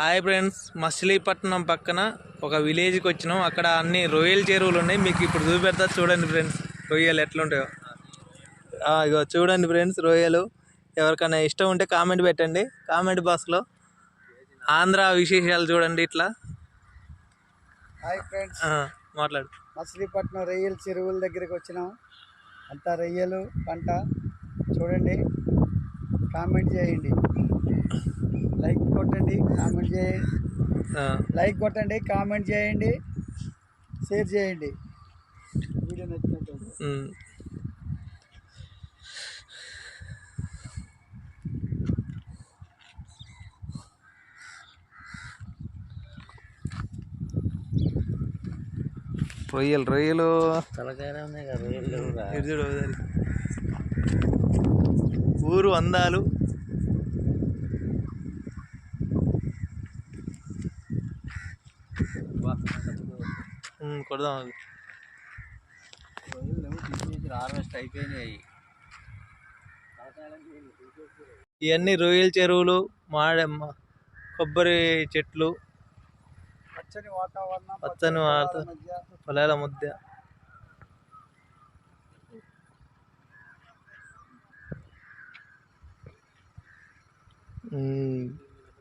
Hi friends Machilipatnam పక్కన ఒక విలేజ్కి వచ్చినాం. అక్కడ అన్ని రొయ్యల చెరువులు ఉన్నాయి. మీకు ఇప్పుడు చూపెడతా చూడండి ఫ్రెండ్స్ రొయ్యలు ఎట్లుంటాయో. ఇగో చూడండి ఫ్రెండ్స్ రొయ్యలు. ఎవరికైనా ఇష్టం ఉంటే కామెంట్ పెట్టండి. కామెంట్ బాక్స్లో ఆంధ్ర విశేషాలు చూడండి ఇట్లా. Hi friends. మాట్లాడు. మచిలీపట్నం రొయ్యల చెరువుల దగ్గరికి వచ్చినాం. అంతా రొయ్యలు పంట. చూడండి కామెంట్ చేయండి. కొట్టండి. కామెంట్ చేయండి. లైక్ కొట్టండి కామెంట్ చేయండి షేర్ చేయండి. వీడియో నచ్చినట్టు. రొయ్యలు రొయ్యలు. ఊరు అందాలు కొడదాం హార్వెస్ట్ అయిపోయినాయి ఇవన్నీ రొయ్యల చెరువులు మాడే కొబ్బరి చెట్లు పచ్చని వాతావరణం పచ్చని వాతావరణం పొలాల ముద్ద Mm.